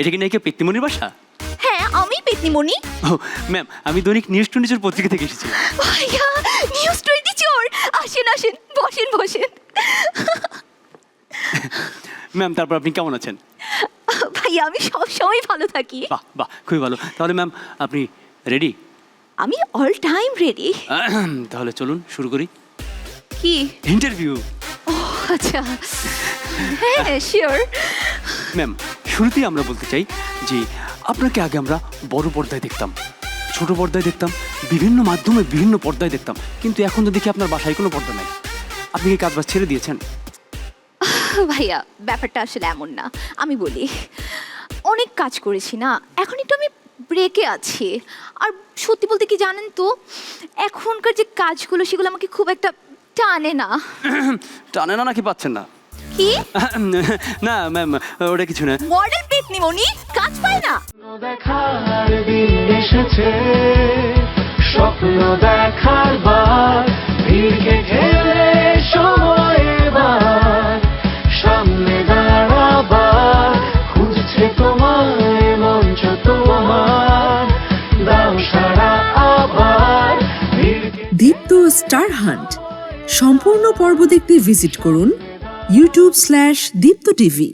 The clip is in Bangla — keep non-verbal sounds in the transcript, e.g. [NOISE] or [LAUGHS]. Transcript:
এটা কি নাকি পেত্তিমনির বাসা? হ্যাঁ আমি পেতনিমণি ও ম্যাম আমি দৈনিক নিউজ টোয়েন্টির পত্রিকা থেকে এসেছি। ভাইয়া নিউজ টোয়েন্টি চোর আসেন আসেন বসেন বসেন। ম্যাম তারপর আপনি কেমন আছেন? ভাইয়া আমি সব সময় ভালো থাকি। বাহ বাহ খুবই ভালো। তাহলে ম্যাম আপনি রেডি আমি অল টাইম রেডি তাহলে চলুন শুরু করি। কি? ইন্টারভিউ ও আচ্ছা। হ্যাঁ শিওর ম্যাম শুরুতেই আমরা বলতে চাই যে আপনাকে আগে আমরা বড় পর্দায় দেখতাম ছোট পর্দায় দেখতাম বিভিন্ন মাধ্যমে বিভিন্ন পর্দায় দেখতাম। কিন্তু এখন তো দেখি আপনার বাসায় কোনো পর্দা নাই। আপনি কি কাজ বাজ ছেড়ে দিয়েছেন? ভাইয়া ব্যাপারটা আসলে এমন না। আমি বলি অনেক কাজ করেছি না? এখন একটু আমি ব্রেকে আছি। আর সত্যি বলতে কি জানেন তো এখনকার যে কাজগুলো সেগুলো আমাকে খুব একটা টানে না। [CLEARS THROAT] টানে না নাকি পাচ্ছেন না? কি? [LAUGHS] না ম্যাম ওটা কিছু না। মডেল পেতনিমণি কাজ পায় না। দেখার দিন এসেছে স্বপ্ন দেখার বার ভিড়কে ঠেলে সময় এবার। সামনে দাঁড়াবার খুঁজছে তোমায় মঞ্চ তোমার। দাও সারা আবার দীপ্ত স্টার হান্ট। সম্পূর্ণ পর্ব দেখতে ভিজিট করুন ইউটিউব স্ল্যাশ দীপ্ত টিভি